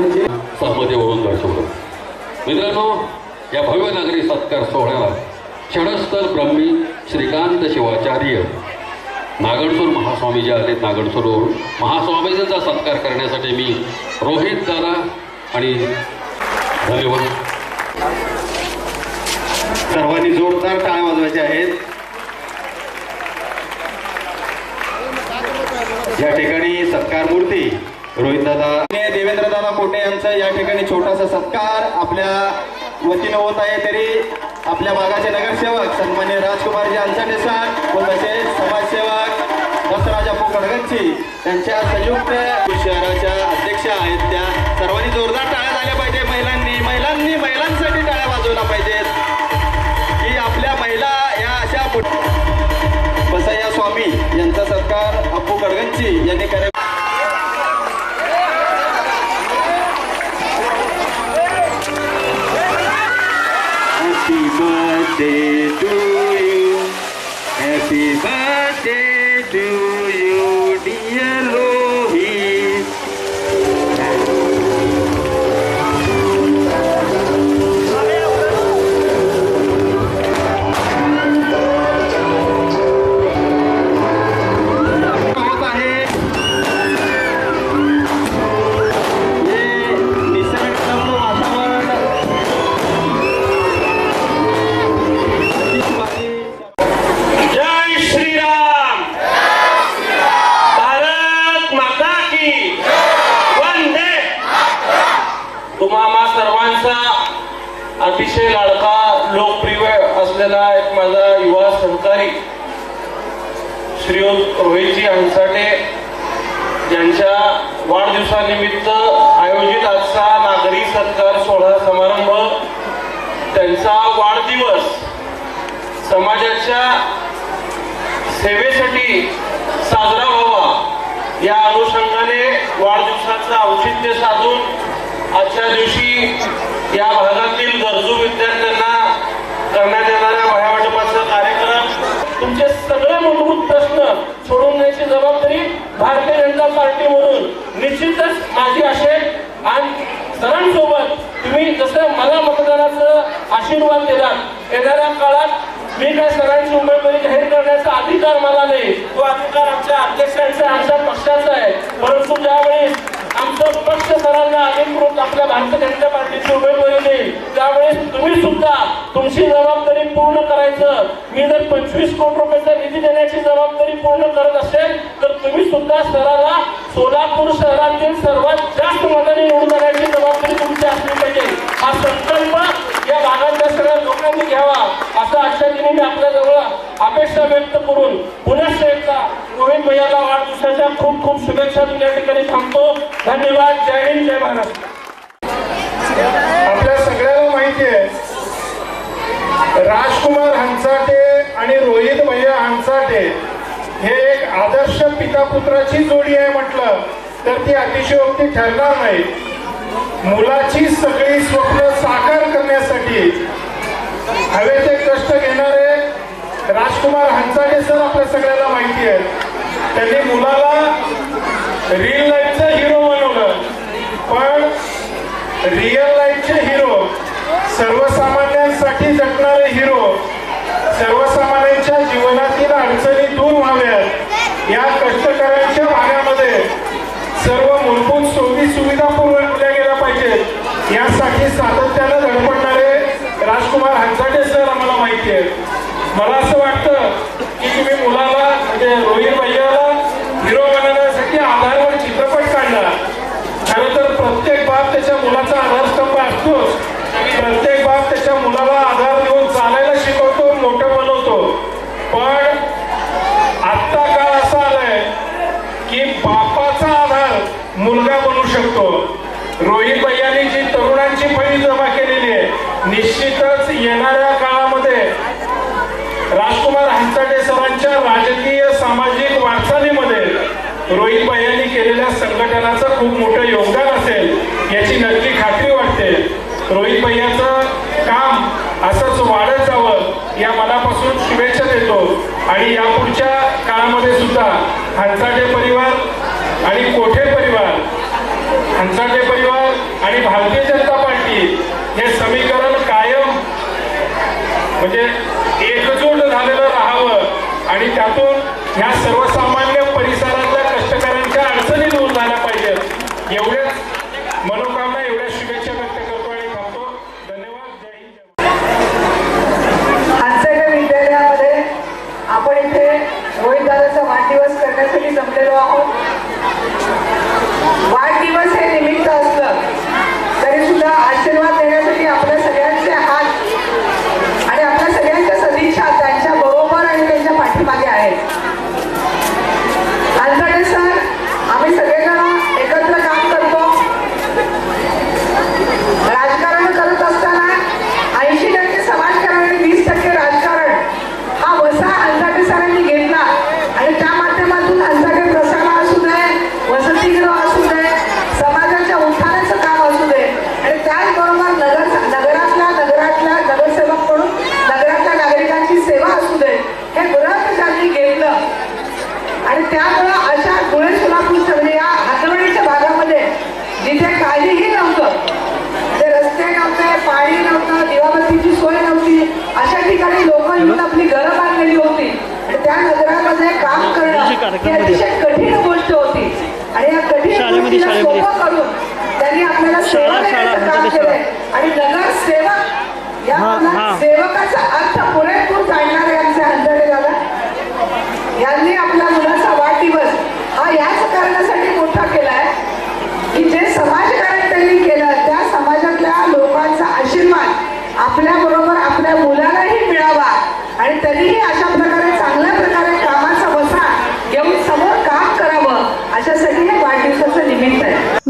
म्हणजे? सहमती जे सहमतीवरून दर्शवलं मित्रांनो या भव्य नागरी सत्कार सोहळ्याला क्षणस्थल ब्रह्मी श्रीकांत शिवाचार्य नागणसूर महास्वामी जे आले नागणसूरवरून. महास्वामीजींचा सत्कार करण्यासाठी मी रोहित दादा आणि धन्यवाद. सर्वांनी जोरदार टाळ्या वाजवायच्या आहेत. या ठिकाणी सत्कार मूर्ती रोहित दादा देवेंद्र दादा कोटे यांचा या ठिकाणी छोटासा सत्कार आपल्या वतीनं होत आहे तरी आपल्या भागाचे नगरसेवक सन्मान्य राजकुमारजी अंसाटे सर व तसेच समाजसेवक दसराजा पोकडगंची त्यांच्या संयुक्त शहराच्या अध्यक्ष आहेत त्या. सर्वांनी जोरदार टाळ्या झाल्या पाहिजे महिलांनी महिलांनी महिलांसाठी टाळ्या वाजवल्या पाहिजेत. की आपल्या महिला या अशा बसय्या स्वामी यांचा सत्कार अप्पू गडगंची यांनी करे 15 युवा श्री रोहितजी हंसाटे यांच्या वाढदिवसानिमित्त आयोजित आजचा नागरी सत्कार सोहळा समारंभ त्यांचा वाढदिवस समाजाच्या सेवेसाठी साजरा व्हावा. या अनुषंगाने वाढदिवसाचं औचित्य साधून आजच्या दिवशी या भागातील गरजू विद्यार्थ्यांना करण्यात येणाऱ्या वह्यावाटपाचा तुमचे सगळे मूलभूत प्रश्न सोडून द्यायची जबाबदारी भारतीय जनता पार्टी म्हणून निश्चितच माझी असेल आणि सरांसोबत तुम्ही जसं मला मतदानाचा आशीर्वाद दिला येणाऱ्या काळात मी काय सरांची उमेदवारी जाहीर करण्याचा अधिकार मला नाही. तो अधिकार आमच्या अध्यक्षांचा आमच्या पक्षाचा आहे. परंतु ज्यावेळेस आमचं पक्ष सरांना अधिकृत आपल्या भारतीय जनता पार्टीची उमेदवारी देईल त्यावेळेस तुम्ही सुद्धा तुमची जबाबदारी पूर्ण करायचं मी जर पंचवीस कोटी रुपयाचा निधी देण्याची जबाबदारी पूर्ण करत असेल तर तुम्ही सुद्धा सराला सोलापूर शहरातील सर्वात जास्त मताने निवडून जाण्याची जबाबदारी तुमची असली पाहिजे. हा संकल्प या भागातल्या सगळ्या लोकांनी घ्यावा असं आजच्या दिनी मी आपल्याजवळ अपेक्षा व्यक्त करून पुन्हा एकदा गोविंद भैयाला वाढदिवसाच्या खूप खूप शुभेच्छा देऊन या ठिकाणी थांबतो. धन्यवाद जय हिंद जय महाराष्ट्र. आपल्या सगळ्याला माहिती आहे राजकुमार हंसाटे आणि रोहित भैया हंसाटे हे एक आदर्श पिता पुत्राची जोडी आहे म्हटलं तर ती अतिशयोक्ती ठरणार नाही. मुलाची सगळी स्वप्न साकार करण्यासाठी हवे ते कष्ट घेणारे राजकुमार हंसाटे सर आपल्या सगळ्याला माहिती आहे. त्यांनी मुलाला रिअल लाईफचा हिरो बनवलं पण रिअल लाईफचे हिरो सर्वसामान्यांसाठी जगणारे हिरो सर्वसामान्यांच्या जीवनातील अडचणी दूर व्हाव्यात. या कष्टकऱ्यांच्या भागामध्ये सर्व मूलभूत सोयी सुविधा पुरवल्या गेल्या पाहिजेत. यासाठी सातत्यानं धडपडणारे राजकुमार हंसाटे सर आम्हाला माहिती आहेत. मला असं पण आत्ता काळ असा आलाय की बापाचा आधार मुलगा बनू शकतो. रोहित भैयानी जी तरुणांची फळी जमा केलेली आहे निश्चितच येणाऱ्या काळामध्ये राजकुमार हंसाटे सरांच्या राजकीय सामाजिक वाटचालीमध्ये रोहित भैयांनी केलेल्या संघटनाचं खूप मोठं योगदान असेल याची नक्की खात्री वाटते. रोहित भैयाचं काम असंच वाढत जावं या मनापासून शुभेच्छा हंसाटे परिवार आणि कोठे परिवार? हंसाटे परिवार आणि भारतीय जनता पार्टी हे समीकरण कायम म्हणजे एकजूट झालेलं राहावं आणि त्यातून ह्या सर्व परिसरातल्या कष्टकऱ्यांच्या अडचणी दूर झाल्या पाहिजेत एवढ्याच मनोकामना एवढ्या शुभेच्छा व्यक्त करतो आणि थांबतो धन्यवाद जय हिंद जय महाराष्ट्र. हास्य विद्यालयामध्ये आपण इथे रोहितदादाचा वाढदिवस करण्यासाठी जमलेलो आहोत वाढदिवस हे निमित्त असलं तरी सुद्धा आशीर्वाद देण्यासाठी आपल्या सगळ्यांचे हात आणि आपल्या सगळ्यांच्या सदिच्छा त्यांच्या बरोबर आणि त्यांच्या पाठीमागे आहेत आलताडे सर आम्ही सगळेजण एकत्र काम करतो राजकारण करत असताना ऐंशी टक्के समाजकारण आणि वीस टक्के राजकारण हा वसा अंधाटे सरांनी घेतला आणि त्या माध्यमातून अंधाटे प्रसारण असू दे वसतिगृह असू दे समाजाच्या उत्थानाचं काम असू दे आणि त्याचबरोबर नगर नगरातल्या नगरातल्या नगरसेवक म्हणून नगरातल्या नागरिकांची सेवा असू दे हे व्रत त्यांनी घेतलं आणि त्यामुळं अशा धुळे सोलापूरच्या म्हणजे या हातवडीच्या भागामध्ये जिथे काहीही नव्हतं ते रस्ते नव्हते पाणी नव्हतं दिवाबत्तीची सोय नव्हती अशा ठिकाणी लोक येऊन आपली घरं बांधलेली होती आणि त्या नगरामध्ये काम अतिशय कठीण गोष्ट होती. आणि या कठीण गोष्टीला सोपं करून त्यांनी आपल्याला सेवा देण्याचं काम केलंय आणि नगर सेवक या मला सेवकाचा अर्थ पुरेपूर जाणणारे आमचे हंजरे दादा यांनी आपल्या मुलाचा वाढदिवस हा याच कारणासाठी मोठा केलाय की जे समाजकारण त्यांनी केलं त्या समाजातल्या लोकांचा आशीर्वाद आपल्या बरोबर आपल्या मुलालाही मिळावा आणि त्यांनीही अशा प्रकारे चांगल्या प्रकारे कामाचा वसा घेऊन समोर काम करावं अशासाठी हे वाढदिवसाचं निमित्त आहे